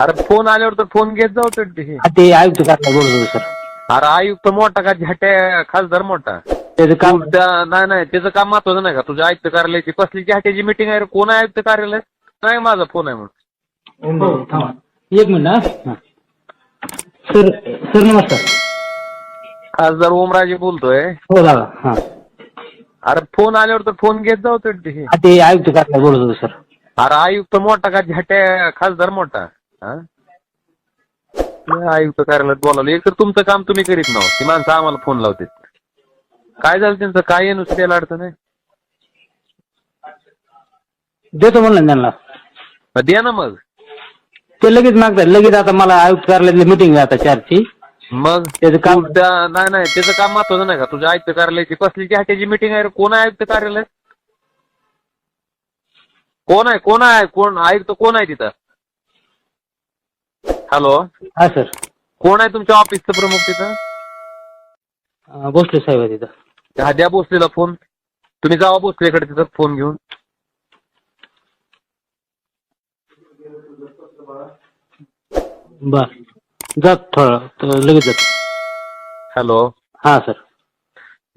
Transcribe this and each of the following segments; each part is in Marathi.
अरे फोन आल्यावर तर फोन घेत जाऊ तर ते. हा, ते आयुक्त काय बोलत होते सर अरे आयुक्त मोठा का झाट्या खासदार मोठा त्याचं काम तू त्या- नाही नाही त्याचं काम महत्वाचं नाही का तुझ्या आयुक्त कार्यालयाची कसली झाट्याची मिटिंग आहे रे? कोण आहे आयुक्त कार्यालय नाही माझा फोन आहे म्हणून हो, थांबा. एक मिनिट हा. हा. सर सर नमस्कार खासदार ओमराजे बोलतोय हो दादा हा अरे फोन आल्यावर तर फोन घेत जाऊ तर ते. हा, ते आयुक्त काय बोलत होते सर अरे आयुक्त मोठा का झाट्या खासदार मोठा हा? आयुक्त कार्यालयात बोलावलं. एक तर तुमचं काम तुम्ही करीत नाहो ती माणसं आम्हाला फोन लावते काय झालं त्यांचं? काय आहे नुसतं त्याला अडचण आहे? देतो म्हणलं ना त्यांना. मग द्या ना मग. ते लगेच मागतात. लगेच आता मला आयुक्त कार्यालयातली मिटिंग आहे आता चारची. मग? त्याचं काम तू त्या- नाही नाही. त्याचं काम महत्वाचं नाही का? तुझ्या आयुक्त कार्यालयाची कसली झाट्याची मिटिंग आहे रे? कोण आहे आयुक्त कार्यालय कोण आहे? कोण आहे? कोण आयुक्त कोण आहे तिथं? हॅलो हा सर कोण आहे तुमच्या ऑफिसचं प्रमुख तिथं? अं, भोसले साहेब आहे तिथं. हा द्या भोसलेला फोन तुम्ही जावा भोसलेकडे तिथं फोन घेऊन. बर. जात थोडं तर लगेच जातो. हॅलो हा सर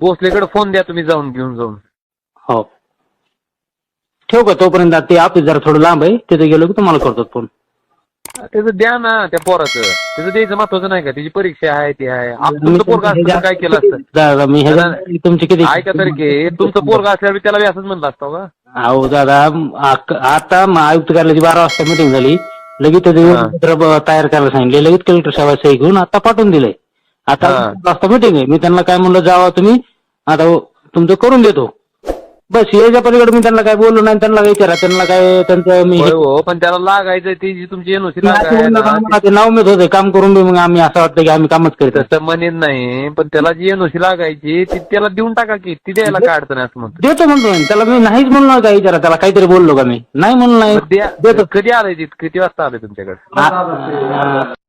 भोसलेकडे फोन द्या तुम्ही जाऊन घेऊन जाऊन. हो. ठेवू का तोपर्यंत? ते ऑफिस जरा थोडं लांब आहे. तिथे गेलो की तुम्हाला करतो फोन त्याचं द्या ना त्या पोराचं. त्याचं द्यायचं महत्वाचं नाही का? त्याची परीक्षा आहे ती आहे. आप- तुमचं पोरगा असतं काय केलं असतं? दादा मी तुमची किती ऐका तरी की तुमचं पोरगा असल्यावर त्याला बी असंच म्हणलं असतं का? अहो दादा आक- आता म- आयुक्त कार्यालयाची बारा वाजता मिटिंग झाली. लगेच त्याचं हा. वेळापत्रक ब- तयार करायला सांगितले. लगेच कलेक्टर साहेब सही घेऊन आता पाठवून दिलंय. आता हा. बारा वाजता मिटिंग आहे. मी त्यांना काय म्हणलं जावा तुम्ही. आता हो, तुमचं करून देतो. बस याच्या पलीकडे मी त्यांना काय बोललो नाही त्यांना काय विचारा त्यांना काय त्यांचं मी होय हो पण त्याला लागायचं ती जी तुमची एनओसी असं ते नाव मिळत होते काम करून मग आम्ही असं वाटतं की आम्ही कामच करीत आहे. तसं म्हणेन नाही पण त्याला जी एनओसी लागायची ती त्याला देऊन टाका की ती द्यायला काय अडचण आहे असं म्हणतो देतो म्हणतो मी. त्याला मी नाहीच म्हणलो का विचारा त्याला काहीतरी बोललो का मी नाही म्हणलो नाही द्या देतो कधी आलंय तिथं किती वाजता आलंय तुमच्याकडे